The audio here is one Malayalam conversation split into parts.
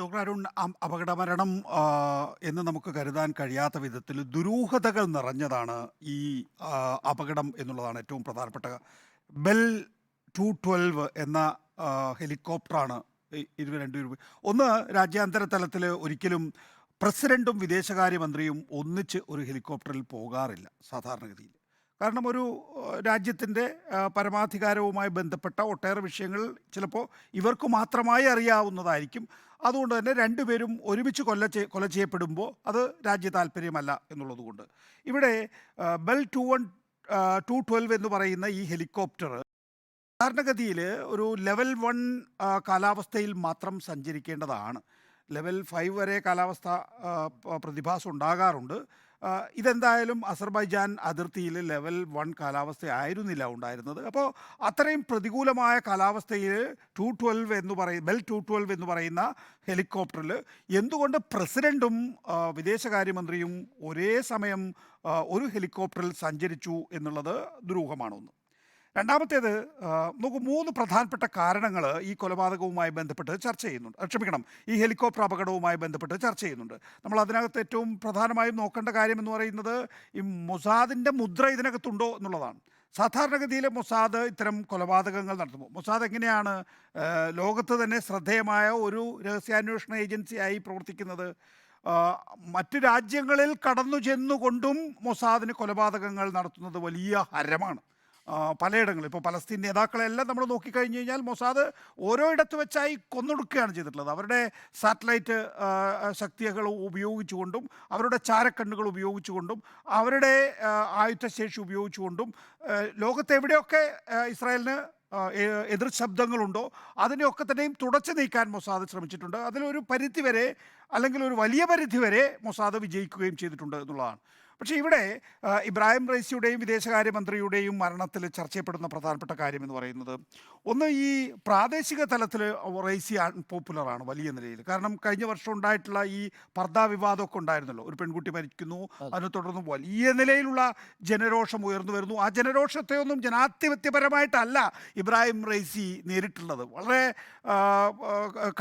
ഡോക്ടർ അരുൺ അപകടമരണം എന്ന് നമുക്ക് കരുതാൻ കഴിയാത്ത വിധത്തിൽ ദുരൂഹതകൾ നിറഞ്ഞതാണ് ഈ അപകടം എന്നുള്ളതാണ് ഏറ്റവും പ്രധാനപ്പെട്ട ബെൽ ടു ട്വൽവ് എന്ന ഹെലികോപ്റ്ററാണ് ഇ- ഇവർ രണ്ടുപേരും. ഒന്ന് രാജ്യാന്തര തലത്തിൽ ഒരിക്കലും പ്രസിഡന്റും വിദേശകാര്യമന്ത്രിയും ഒന്നിച്ച് ഒരു ഹെലികോപ്റ്ററിൽ പോകാറില്ല സാധാരണഗതിയിൽ. കാരണം ഒരു രാജ്യത്തിന്റെ പരമാധികാരവുമായി ബന്ധപ്പെട്ട ഒട്ടേറെ വിഷയങ്ങൾ ചിലപ്പോൾ ഇവർക്ക് മാത്രമായി അറിയാവുന്നതായിരിക്കും. അതുകൊണ്ട് തന്നെ രണ്ടുപേരും ഒരുമിച്ച് കൊല്ല കൊല ചെയ്യപ്പെടുമ്പോൾ അത് രാജ്യ താല്പര്യമല്ല എന്നുള്ളതുകൊണ്ട്. ഇവിടെ Bell two one two twelve എന്ന് പറയുന്ന ഈ ഹെലികോപ്റ്റർ സാധാരണഗതിയിൽ ഒരു ലെവൽ വൺ കാലാവസ്ഥയിൽ മാത്രം സഞ്ചരിക്കേണ്ടതാണ്. ലെവൽ ഫൈവ് വരെ കാലാവസ്ഥ പ്രതിഭാസം ഉണ്ടാകാറുണ്ട്. ഇതെന്തായാലും അസർബൈജാൻ അതിർത്തിയിൽ ലെവൽ വൺ കാലാവസ്ഥ ആയിരുന്നില്ല ഉണ്ടായിരുന്നത്. അപ്പോൾ അത്രയും പ്രതികൂലമായ കാലാവസ്ഥയിൽ ടു ട്വൽവ് എന്ന് പറയും ബെൽ ടു ട്വൽവ് എന്ന് പറയുന്ന ഹെലികോപ്റ്ററിൽ എന്തുകൊണ്ട് പ്രസിഡന്റും വിദേശകാര്യമന്ത്രിയും ഒരേ സമയം ഒരു ഹെലികോപ്റ്ററിൽ സഞ്ചരിച്ചു എന്നുള്ളത് ദുരൂഹമാണ് ഒന്ന്? രണ്ടാമത്തേത് നമുക്ക് മൂന്ന് പ്രധാനപ്പെട്ട കാരണങ്ങൾ ഈ കൊലപാതകവുമായി ബന്ധപ്പെട്ട് ചർച്ച ചെയ്യുന്നുണ്ട്. ക്ഷമിക്കണം ഈ ഹെലികോപ്റ്റർ അപകടവുമായി ബന്ധപ്പെട്ട് ചർച്ച ചെയ്യുന്നുണ്ട്. നമ്മൾ അതിനകത്ത് ഏറ്റവും പ്രധാനമായും നോക്കേണ്ട കാര്യം എന്ന് പറയുന്നത് ഈ മൊസാദിന്റെ മുദ്ര ഇതിനകത്തുണ്ടോ എന്നുള്ളതാണ്. സാധാരണഗതിയിൽ മൊസാദ് ഇത്തരം കൊലപാതകങ്ങൾ നടത്തുമ്പോൾ മൊസാദ് എങ്ങനെയാണ് ലോകത്ത് തന്നെ ശ്രദ്ധേയമായ ഒരു രഹസ്യാന്വേഷണ ഏജൻസിയായി പ്രവർത്തിക്കുന്നത്? മറ്റു രാജ്യങ്ങളിൽ കടന്നു ചെന്നുകൊണ്ടും മൊസാദിന് കൊലപാതകങ്ങൾ നടത്തുന്നത് വലിയ ഹരമാണ്. പലയിടങ്ങളിൽ. ഇപ്പോൾ പലസ്തീൻ നേതാക്കളെല്ലാം നമ്മൾ നോക്കിക്കഴിഞ്ഞ് കഴിഞ്ഞാൽ മൊസാദ് ഓരോ ഇടത്ത് വെച്ചായി കൊന്നൊടുക്കുകയാണ് ചെയ്തിട്ടുള്ളത്. അവരുടെ സാറ്റലൈറ്റ് ശക്തികൾ ഉപയോഗിച്ചുകൊണ്ടും അവരുടെ ചാരക്കണ്ണുകൾ ഉപയോഗിച്ചുകൊണ്ടും അവരുടെ ആയുധശേഷി ഉപയോഗിച്ചുകൊണ്ടും ലോകത്തെവിടെയൊക്കെ ഇസ്രായേലിന് എതിർ ശബ്ദങ്ങളുണ്ടോ അതിനെയൊക്കെ തന്നെയും തുടച്ചു നീക്കാൻ മൊസാദ് ശ്രമിച്ചിട്ടുണ്ട്. അതിലൊരു പരിധി വരെ അല്ലെങ്കിൽ ഒരു വലിയ പരിധി വരെ മൊസാദ് വിജയിക്കുകയും ചെയ്തിട്ടുണ്ട് എന്നുള്ളതാണ്. പക്ഷേ ഇവിടെ ഇബ്രാഹിം റൈസിയുടെയും വിദേശകാര്യമന്ത്രിയുടെയും മരണത്തിൽ ചർച്ചയപ്പെടുന്ന പ്രധാനപ്പെട്ട കാര്യം എന്ന് പറയുന്നത് ഒന്ന് ഈ പ്രാദേശിക തലത്തിൽ റേസി പോപ്പുലറാണ് വലിയ നിലയിൽ. കാരണം കഴിഞ്ഞ വർഷം ഉണ്ടായിട്ടുള്ള ഈ പർദ്ദാ വിവാദമൊക്കെ ഉണ്ടായിരുന്നല്ലോ. ഒരു പെൺകുട്ടി മരിക്കുന്നു അതിനെ തുടർന്ന് വലിയ നിലയിലുള്ള ജനരോഷം ഉയർന്നു വരുന്നു. ആ ജനരോഷത്തെ ഒന്നും ജനാധിപത്യപരമായിട്ടല്ല ഇബ്രാഹിം റൈസി നേരിട്ടുള്ളത്. വളരെ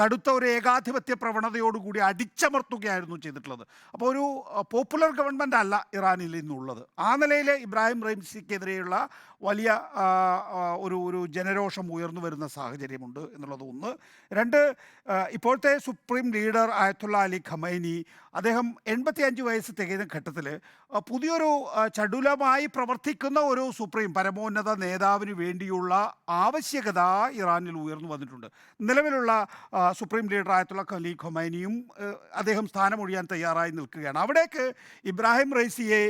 കടുത്ത ഒരു ഏകാധിപത്യ പ്രവണതയോടുകൂടി അടിച്ചമർത്തുകയായിരുന്നു ചെയ്തിട്ടുള്ളത്. അപ്പോൾ ഒരു പോപ്പുലർ ഗവൺമെന്റ് അല്ല ഇറാനിൽ ഇന്നുള്ളത് ആ നിലയിൽ ഇബ്രാഹിം റൈസിക്കെതിരെയുള്ള വലിയ ഒരു ഒരു ജനരോഷം ഉയർന്നു വരുന്ന സാഹചര്യമുണ്ട് എന്നുള്ളത് ഒന്ന്. രണ്ട് ഇപ്പോഴത്തെ supreme leader Ayatollah Ali Khamenei അദ്ദേഹം എൺപത്തി അഞ്ച് വയസ്സ് തികയുന്ന ഘട്ടത്തിൽ പുതിയൊരു ചടുലമായി പ്രവർത്തിക്കുന്ന ഒരു സുപ്രീം പരമോന്നത നേതാവിന് വേണ്ടിയുള്ള ആവശ്യകത ഇറാനിൽ ഉയർന്നു വന്നിട്ടുണ്ട്. നിലവിലുള്ള സുപ്രീം ലീഡർ ആയത്തുള്ള ഖലി ഖൊമൈനിയും അദ്ദേഹം സ്ഥാനമൊഴിയാൻ തയ്യാറായി നിൽക്കുകയാണ്. അവിടേക്ക് ഇബ്രാഹിം റൈസിയെ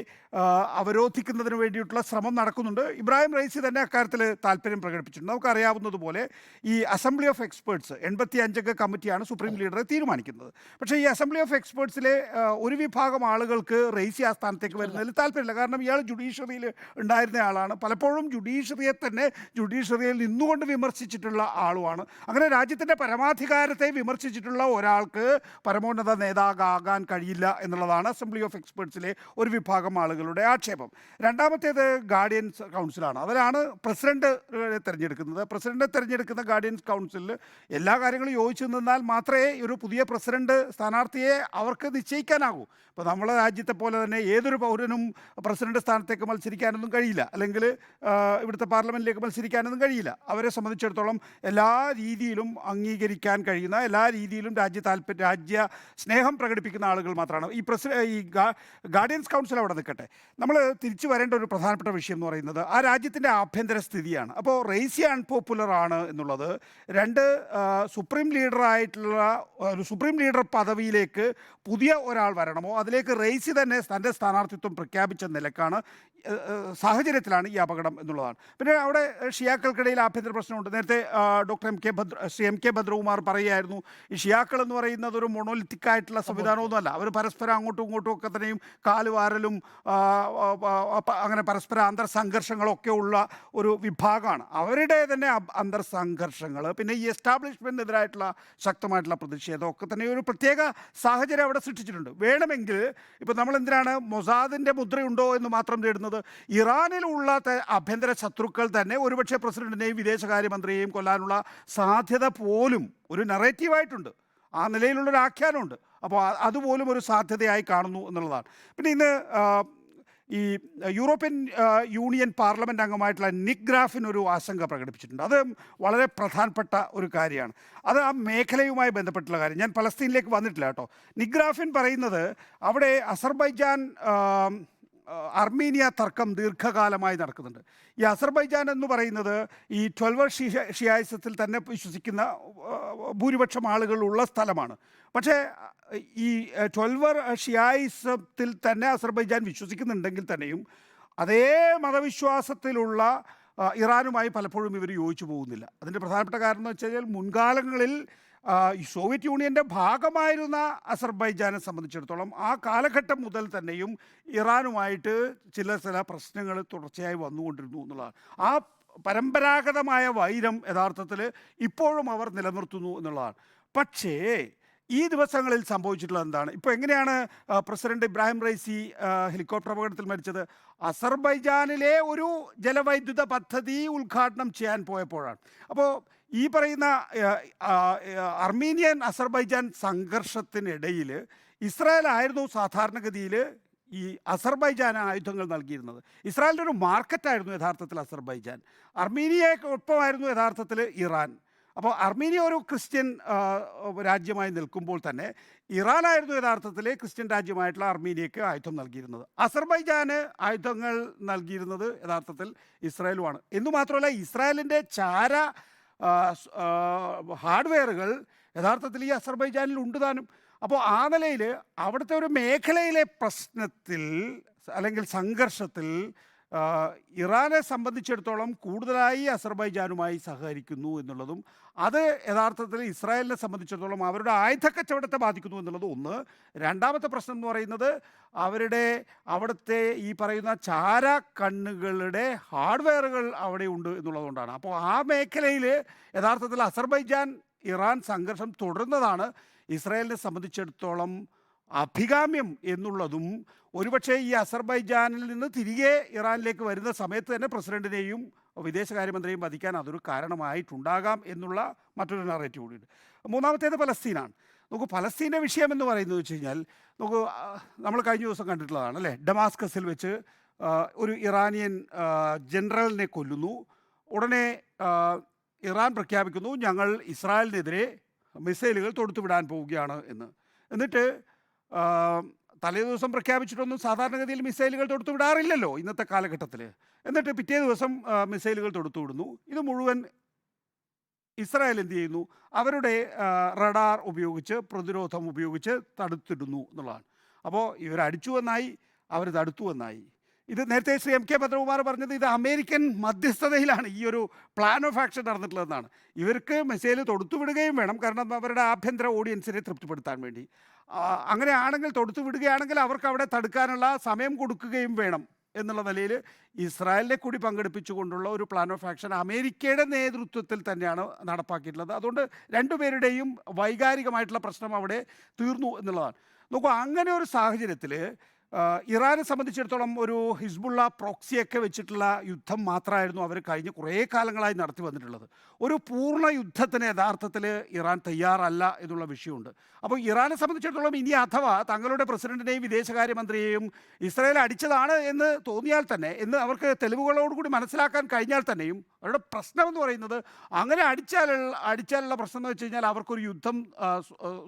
അവരോധിക്കുന്നതിന് വേണ്ടിയിട്ടുള്ള ശ്രമം നടക്കുന്നുണ്ട്. ഇബ്രാഹിം റൈസി തന്നെ അക്കാര്യത്തിൽ താല്പര്യം പ്രകടിപ്പിച്ചിട്ടുണ്ട്. നമുക്കറിയാവുന്നതുപോലെ ഈ അസംബ്ലി ഓഫ് എക്സ്പേർട്സ് എൺപത്തി അഞ്ചംഗ കമ്മിറ്റിയാണ് സുപ്രീം ലീഡറെ തീരുമാനിക്കുന്നത്. പക്ഷേ ഈ അസംബ്ലി ഓഫ് എക്സ്പേർട്സിലെ ഒരു വിഭാഗം ആളുകൾക്ക് റൈസി ആ വരുന്നതിൽ താല്പര്യമില്ല. കാരണം ഇയാൾ ജുഡീഷ്യറിയിൽ ഉണ്ടായിരുന്ന ആളാണ്. പലപ്പോഴും ജുഡീഷ്യറിയെ തന്നെ ജുഡീഷ്യറിയിൽ നിന്നുകൊണ്ട് വിമർശിച്ചിട്ടുള്ള ആളുമാണ്. അങ്ങനെ രാജ്യത്തിന്റെ പരമാധികാരത്തെ വിമർശിച്ചിട്ടുള്ള ഒരാൾക്ക് പരമോന്നത നേതാകാകാൻ കഴിയില്ല എന്നുള്ളതാണ് അസംബ്ലി ഓഫ് എക്സ്പേർട്സിലെ ഒരു വിഭാഗം ആളുകളുടെ ആക്ഷേപം. രണ്ടാമത്തേത് ഗാർഡിയൻസ് കൗൺസിലാണ് അവരാണ് പ്രസിഡന്റ് തിരഞ്ഞെടുക്കുന്നത്. പ്രസിഡന്റ് തിരഞ്ഞെടുക്കുന്ന ഗാർഡിയൻസ് കൗൺസിലിൽ എല്ലാ കാര്യങ്ങളും യോജിച്ചു നിന്നാൽ മാത്രമേ ഒരു പുതിയ പ്രസിഡന്റ് സ്ഥാനാർത്ഥിയെ അവർക്ക് നിശ്ചയിക്കാനാകൂ. ഇപ്പോൾ നമ്മളെ രാജ്യത്തെ പോലെ തന്നെ ഏതൊരു പൗരനും പ്രസിഡന്റ് സ്ഥാനത്തേക്ക് മത്സരിക്കാനൊന്നും കഴിയില്ല. അല്ലെങ്കിൽ ഇവിടുത്തെ പാർലമെന്റിലേക്ക് മത്സരിക്കാനൊന്നും കഴിയില്ല. അവരെ സംബന്ധിച്ചിടത്തോളം എല്ലാ രീതിയിലും അംഗീകരിക്കാൻ കഴിയുന്ന എല്ലാ രീതിയിലും രാജ്യ താല്പര്യ രാജ്യ സ്നേഹം പ്രകടിപ്പിക്കുന്ന ആളുകൾ മാത്രമാണ്. ഈ പ്രസി ഈ ഗാർഡിയൻസ് കൗൺസിൽ അവിടെ നിൽക്കട്ടെ. നമ്മൾ തിരിച്ചു വരേണ്ട ഒരു പ്രധാനപ്പെട്ട വിഷയം എന്ന് പറയുന്നത് ആ രാജ്യത്തിന്റെ ആഭ്യന്തര സ്ഥിതിയാണ്. അപ്പോൾ റേസി അൺപോപ്പുലർ ആണ് എന്നുള്ളത് രണ്ട് സുപ്രീം ലീഡറായിട്ടുള്ള ഒരു സുപ്രീം ലീഡർ പദവിയിലേക്ക് പുതിയ ഒരാൾ വരണമോ? അതിലേക്ക് റേസി തന്നെ തന്റെ സ്ഥാനാർത്ഥിത്വം പ്രഖ്യാപിച്ച നിലക്കാണ് സാഹചര്യത്തിലാണ് ഈ അപകടം എന്നുള്ളതാണ്. പിന്നെ അവിടെ ഷിയാക്കൾക്കിടയിൽ ആഭ്യന്തര പ്രശ്നമുണ്ട്. നേരത്തെ doctor M K Bhadra Shri M K Bhadrakumar പറയുമായിരുന്നു ഈ ഷിയാക്കൾ എന്ന് പറയുന്നത് ഒരു മൊണോലിത്തിക് ആയിട്ടുള്ള സംവിധാനമൊന്നുമല്ല. അവർ പരസ്പരം അങ്ങോട്ടും ഇങ്ങോട്ടും ഒക്കെ തന്നെയും കാലുവാരലും അങ്ങനെ പരസ്പര അന്തർ സംഘർഷങ്ങളൊക്കെ ഉള്ള ഒരു വിഭാഗമാണ്. അവരുടെ തന്നെ അന്തർ സംഘർഷങ്ങൾ പിന്നെ ഈ എസ്റ്റാബ്ലിഷ്മെന്റിനെതിരായിട്ടുള്ള ശക്തമായിട്ടുള്ള പ്രതിഷേധം ഒക്കെ തന്നെ ഒരു പ്രത്യേക സാഹചര്യം അവിടെ സൃഷ്ടിച്ചിട്ടുണ്ട്. വേണമെങ്കിൽ ഇപ്പോൾ നമ്മൾ എന്തിനാണ് മൊസാദിന്റെ മുദ്രയുണ്ടോ എന്ന് മാത്രം തേടുന്നത് ഇറാനിലുള്ള ആഭ്യന്തര ശത്രുക്കൾ തന്നെ ഒരുപക്ഷെ പ്രസിഡന്റിനെയും വിദേശകാര്യമന്ത്രിയെയും കൊല്ലാനുള്ള സാധ്യത പോലും ഒരു നറേറ്റീവായിട്ടുണ്ട്. ആ നിലയിലുള്ളൊരു ആഖ്യാനമുണ്ട്. അപ്പോൾ അതുപോലും ഒരു സാധ്യതയായി കാണുന്നു എന്നുള്ളതാണ്. പിന്നെ ഇന്ന് ഈ യൂറോപ്യൻ യൂണിയൻ പാർലമെന്റ് അംഗമായിട്ടുള്ള ഒരു ആശങ്ക പ്രകടിപ്പിച്ചിട്ടുണ്ട്. അത് വളരെ പ്രധാനപ്പെട്ട ഒരു കാര്യമാണ്. അത് ആ മേഖലയുമായി ബന്ധപ്പെട്ടുള്ള കാര്യം. ഞാൻ പലസ്തീനിലേക്ക് വന്നിട്ടില്ല കേട്ടോ. നിഗ്രാഫിൻ പറയുന്നത് അവിടെ അസർബൈജാൻ അർമീനിയ തർക്കം ദീർഘകാലമായി നടക്കുന്നുണ്ട്. ഈ അസർബൈജാൻ എന്ന് പറയുന്നത് ഈ ട്വൽവർ ഷിയായിസത്തിൽ തന്നെ വിശ്വസിക്കുന്ന ഭൂരിപക്ഷം ആളുകളുള്ള സ്ഥലമാണ്. പക്ഷേ ഈ ട്വൽവർ ഷിയായിസത്തിൽ തന്നെ അസർബൈജാൻ വിശ്വസിക്കുന്നുണ്ടെങ്കിൽ തന്നെയും അതേ മതവിശ്വാസത്തിലുള്ള ഇറാനുമായി പലപ്പോഴും ഇവർ യോജിച്ചു പോകുന്നില്ല. അതിന്റെ പ്രധാനപ്പെട്ട കാരണം എന്ന് വെച്ച് കഴിഞ്ഞാൽ മുൻകാലങ്ങളിൽ ഈ സോവിയറ്റ് യൂണിയന്റെ ഭാഗമായിരുന്ന അസർബൈജാനെ സംബന്ധിച്ചിടത്തോളം ആ കാലഘട്ടം മുതൽ തന്നെയും ഇറാനുമായിട്ട് ചില ചില പ്രശ്നങ്ങൾ തുടർച്ചയായി വന്നുകൊണ്ടിരുന്നു എന്നുള്ളതാണ്. ആ പരമ്പരാഗതമായ വൈരം യഥാർത്ഥത്തിൽ ഇപ്പോഴും അവർ നിലനിർത്തുന്നു എന്നുള്ളതാണ്. പക്ഷേ ഈ ദിവസങ്ങളിൽ സംഭവിച്ചിട്ടുള്ള എന്താണ്? ഇപ്പോൾ എങ്ങനെയാണ് പ്രസിഡന്റ് ഇബ്രാഹിം റൈസി ഹെലികോപ്റ്റർ അപകടത്തിൽ മരിച്ചത്? അസർബൈജാനിലെ ഒരു ജലവൈദ്യുത പദ്ധതി ഉദ്ഘാടനം ചെയ്യാൻ പോയപ്പോഴാണ്. അപ്പോൾ ഈ പറയുന്ന അർമീനിയൻ അസർബൈജാൻ സംഘർഷത്തിനിടയിൽ ഇസ്രായേൽ ആയിരുന്നു സാധാരണഗതിയിൽ ഈ അസർബൈജാൻ ആയുധങ്ങൾ നൽകിയിരുന്നത്. ഇസ്രായേലിന്റെ ഒരു മാർക്കറ്റായിരുന്നു യഥാർത്ഥത്തിൽ അസർബൈജാൻ. അർമീനിയക്കൊപ്പമായിരുന്നു യഥാർത്ഥത്തിൽ ഇറാൻ. അപ്പോൾ അർമീനിയ ഒരു ക്രിസ്ത്യൻ രാജ്യമായി നിൽക്കുമ്പോൾ തന്നെ ഇറാനായിരുന്നു യഥാർത്ഥത്തിൽ ക്രിസ്ത്യൻ രാജ്യമായിട്ടുള്ള അർമീനിയക്ക് ആയുധം നൽകിയിരുന്നത്. അസർബൈജാന് ആയുധങ്ങൾ നൽകിയിരുന്നത് യഥാർത്ഥത്തിൽ ഇസ്രായേലുമാണ്. എന്നു മാത്രമല്ല ഇസ്രായേലിന്റെ ചാര ഹാർഡ്വെയറുകൾ യഥാർത്ഥത്തിൽ ഈ അസർബൈജാനിൽ ഉണ്ട് താനും അപ്പോൾ ആ നിലയിൽ അവിടുത്തെ ഒരു മേഖലയിലെ പ്രശ്നത്തിൽ അല്ലെങ്കിൽ സംഘർഷത്തിൽ ഇറാനെ സംബന്ധിച്ചിടത്തോളം കൂടുതലായി അസർബൈജാനുമായി സഹകരിക്കുന്നു എന്നുള്ളതും അത് യഥാർത്ഥത്തിൽ ഇസ്രായേലിനെ സംബന്ധിച്ചിടത്തോളം അവരുടെ ആയുധ കച്ചവടത്തെ ബാധിക്കുന്നു എന്നുള്ളത് ഒന്ന്. രണ്ടാമത്തെ പ്രശ്നം എന്ന് പറയുന്നത് അവരുടെ അവിടുത്തെ ഈ പറയുന്ന ചാര കണ്ണുകളുടെ ഹാർഡ്വെയറുകൾ അവിടെ ഉണ്ട് എന്നുള്ളതുകൊണ്ടാണ്. അപ്പോൾ ആ മേഖലയിൽ യഥാർത്ഥത്തിൽ അസർബൈജാൻ ഇറാൻ സംഘർഷം തുടരുന്നതാണ്. ഇസ്രായേലിനെ സംബന്ധിച്ചിടത്തോളം അഭികാമ്യം എന്നുള്ളതും ഒരുപക്ഷെ ഈ അസർബൈജാനിൽ നിന്ന് തിരികെ ഇറാനിലേക്ക് വരുന്ന സമയത്ത് തന്നെ പ്രസിഡന്റിനെയും വിദേശകാര്യമന്ത്രിയും വധിക്കാൻ അതൊരു കാരണമായിട്ടുണ്ടാകാം എന്നുള്ള മറ്റൊരു നറേറ്റീവ് കൂടിയുണ്ട് മൂന്നാമത്തേത് പലസ്തീനാണ് നമുക്ക് പലസ്തീന്റെ വിഷയം എന്ന് പറയുന്നത് വെച്ച് കഴിഞ്ഞാൽ നമുക്ക് നമ്മൾ കഴിഞ്ഞ ദിവസം കണ്ടിട്ടുള്ളതാണ് അല്ലേ? ഡമാസ്കസിൽ വെച്ച് ഒരു ഇറാനിയൻ ജനറലിനെ കൊല്ലുന്നു. ഉടനെ ഇറാൻ പ്രഖ്യാപിക്കുന്നു ഞങ്ങൾ ഇസ്രായേലിനെതിരെ മിസൈലുകൾ തൊടുത്തുവിടാൻ പോവുകയാണ് എന്ന്. എന്നിട്ട് ആ, തലേ ദിവസം പ്രഖ്യാപിച്ചിട്ടൊന്നും സാധാരണഗതിയിൽ മിസൈലുകൾ തൊടുത്തു വിടാറില്ലല്ലോ ഇന്നത്തെ കാലഘട്ടത്തിൽ. എന്നിട്ട് പിറ്റേ ദിവസം മിസൈലുകൾ തൊടുത്തു വിടുന്നു. ഇത് മുഴുവൻ ഇസ്രായേൽ എന്ത് ചെയ്യുന്നു? അവരുടെ റഡാർ ഉപയോഗിച്ച് പ്രതിരോധം ഉപയോഗിച്ച് തടുത്തിടുന്നു എന്നുള്ളതാണ്. അപ്പോൾ ഇവരടിച്ചു എന്നായി അവർ തടുത്തു എന്നായി ഇത് നേരത്തെ ശ്രീ എം കെ ഭദ്രകുമാർ പറഞ്ഞത് ഇത് അമേരിക്കൻ മധ്യസ്ഥതയിലാണ് ഈ ഒരു പ്ലാൻ ഓഫ് ആക്ഷൻ നടന്നിട്ടുള്ളതെന്നാണ്. ഇവർക്ക് മെസ്സേജ് തൊടുത്തുവിടുകയും വേണം. കാരണം അവരുടെ ആഭ്യന്തര ഓഡിയൻസിനെ തൃപ്തിപ്പെടുത്താൻ വേണ്ടി. അങ്ങനെയാണെങ്കിൽ തൊടുത്തുവിടുകയാണെങ്കിൽ അവർക്ക് അവിടെ തടുക്കാനുള്ള സമയം കൊടുക്കുകയും വേണം എന്നുള്ള നിലയിൽ ഇസ്രായേലിനെ കൂടി പങ്കെടുപ്പിച്ചുകൊണ്ടുള്ള ഒരു പ്ലാൻ ഓഫ് ആക്ഷൻ അമേരിക്കയുടെ നേതൃത്വത്തിൽ തന്നെയാണ് നടപ്പാക്കിയിട്ടുള്ളത്. അതുകൊണ്ട് രണ്ടുപേരുടെയും വൈകാരികമായിട്ടുള്ള പ്രശ്നം അവിടെ തീർന്നു എന്നുള്ളതാണ്. നോക്കൂ അങ്ങനെ ഒരു സാഹചര്യത്തിൽ ഇറാനെ സംബന്ധിച്ചിടത്തോളം ഒരു ഹിസ്ബുള്ള പ്രോക്സിയൊക്കെ വെച്ചിട്ടുള്ള യുദ്ധം മാത്രമായിരുന്നു അവർ കഴിഞ്ഞ കുറേ കാലങ്ങളായി നടത്തി വന്നിട്ടുള്ളത്. ഒരു പൂർണ യുദ്ധത്തിന് യഥാർത്ഥത്തിൽ ഇറാൻ തയ്യാറല്ല എന്നുള്ള വിഷയമുണ്ട്. അപ്പോൾ ഇറാനെ സംബന്ധിച്ചിടത്തോളം ഇനി അഥവാ തങ്ങളുടെ പ്രസിഡന്റിനെയും വിദേശകാര്യമന്ത്രിയെയും ഇസ്രായേൽ അടിച്ചതാണ് എന്ന് തോന്നിയാൽ തന്നെ എന്ന് അവർക്ക് തെളിവുകളോടുകൂടി മനസ്സിലാക്കാൻ കഴിഞ്ഞാൽ തന്നെയും അവരുടെ പ്രശ്നം എന്ന് പറയുന്നത് അങ്ങനെ അടിച്ചാലുള്ള അടിച്ചാലുള്ള പ്രശ്നം എന്ന് വെച്ച് കഴിഞ്ഞാൽ അവർക്കൊരു യുദ്ധം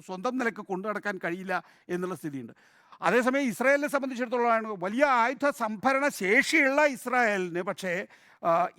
സ്വന്തം നിലയ്ക്ക് കൊണ്ടു നടക്കാൻ കഴിയില്ല എന്നുള്ള സ്ഥിതിയുണ്ട്. അതേസമയം ഇസ്രായേലിനെ സംബന്ധിച്ചിടത്തോളമാണ് വലിയ ആയുധ സംഭരണ ശേഷിയുള്ള ഇസ്രായേലിന് പക്ഷേ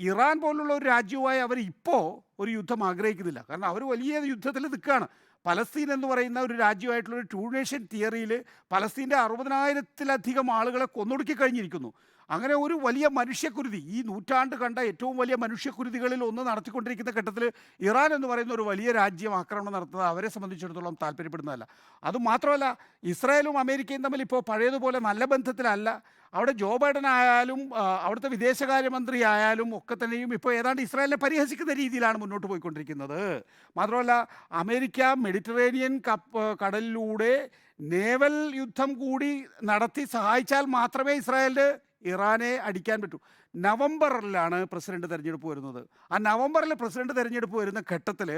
ഇറാൻ പോലുള്ള ഒരു രാജ്യവുമായി അവർ ഇപ്പോൾ ഒരു യുദ്ധം ആഗ്രഹിക്കുന്നില്ല. കാരണം അവർ വലിയ യുദ്ധത്തിൽ നിൽക്കുകയാണ്. പലസ്തീൻ എന്ന് പറയുന്ന ഒരു രാജ്യമായിട്ടുള്ള ഒരു ടൂ നേഷൻ തിയറിയിൽ പലസ്തീന്റെ അറുപതിനായിരത്തിലധികം ആളുകളെ കൊന്നൊടുക്കി കഴിഞ്ഞിരിക്കുന്നു. അങ്ങനെ ഒരു വലിയ മനുഷ്യക്കുരുതി ഈ നൂറ്റാണ്ട് കണ്ട ഏറ്റവും വലിയ മനുഷ്യക്കുരുതികളിൽ ഒന്ന് നടത്തിക്കൊണ്ടിരിക്കുന്ന ഘട്ടത്തിൽ ഇറാൻ എന്ന് പറയുന്ന ഒരു വലിയ രാജ്യം ആക്രമണം നടത്തുന്നത് അവരെ സംബന്ധിച്ചിടത്തോളം താല്പര്യപ്പെടുന്നതല്ല. അതുമാത്രമല്ല ഇസ്രായേലും അമേരിക്കയും തമ്മിൽ ഇപ്പോൾ പഴയതുപോലെ നല്ല ബന്ധത്തിലല്ല. അവിടെ ജോ ബൈഡൻ ആയാലും അവിടുത്തെ വിദേശകാര്യമന്ത്രി ആയാലും ഒക്കെ തന്നെയും ഇപ്പോൾ ഏതാണ്ട് ഇസ്രായേലിനെ പരിഹസിക്കുന്ന രീതിയിലാണ് മുന്നോട്ട് പോയിക്കൊണ്ടിരിക്കുന്നത്. മാത്രമല്ല അമേരിക്ക മെഡിറ്ററേനിയൻ കടലിലൂടെ നേവൽ യുദ്ധം കൂടി നടത്തി സഹായിച്ചാൽ മാത്രമേ ഇസ്രായേലിന് ഇറാനെ അടിക്കാൻ പറ്റൂ. നവംബറിലാണ് പ്രസിഡന്റ് തെരഞ്ഞെടുപ്പ് വരുന്നത്. ആ നവംബറിൽ പ്രസിഡന്റ് തെരഞ്ഞെടുപ്പ് വരുന്ന ഘട്ടത്തിൽ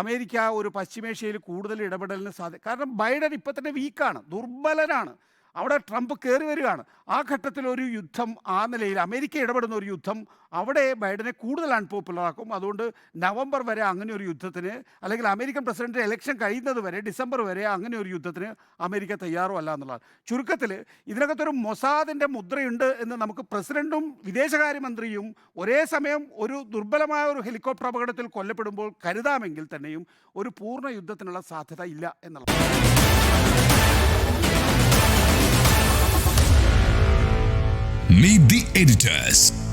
അമേരിക്ക ഒരു പശ്ചിമേഷ്യയിൽ കൂടുതൽ ഇടപെടലിന് സാധ്യത കാരണം ബൈഡൻ ഇപ്പം തന്നെ വീക്കാണ് ദുർബലനാണ്. അവിടെ ട്രംപ് കയറി വരികയാണ്. ആ ഘട്ടത്തിൽ ഒരു യുദ്ധം ആ നിലയിൽ അമേരിക്ക ഇടപെടുന്ന ഒരു യുദ്ധം അവിടെ ബൈഡനെ കൂടുതൽ അൺപോപ്പുലറാക്കും. അതുകൊണ്ട് നവംബർ വരെ അങ്ങനെ ഒരു യുദ്ധത്തിന് അല്ലെങ്കിൽ അമേരിക്കൻ പ്രസിഡന്റ് ഇലക്ഷൻ കഴിയുന്നത് വരെ ഡിസംബർ വരെ അങ്ങനെ ഒരു യുദ്ധത്തിന് അമേരിക്ക തയ്യാറും അല്ല എന്നുള്ളതാണ്. ചുരുക്കത്തിൽ ഇതിനകത്തൊരു മൊസാദിന്റെ മുദ്രയുണ്ട് എന്ന് നമുക്ക് പ്രസിഡന്റും വിദേശകാര്യമന്ത്രിയും ഒരേ സമയം ഒരു ദുർബലമായ ഒരു ഹെലികോപ്റ്റർ അപകടത്തിൽ കൊല്ലപ്പെടുമ്പോൾ കരുതാമെങ്കിൽ തന്നെയും ഒരു പൂർണ യുദ്ധത്തിനുള്ള സാധ്യത ഇല്ല എന്നുള്ളത് editors.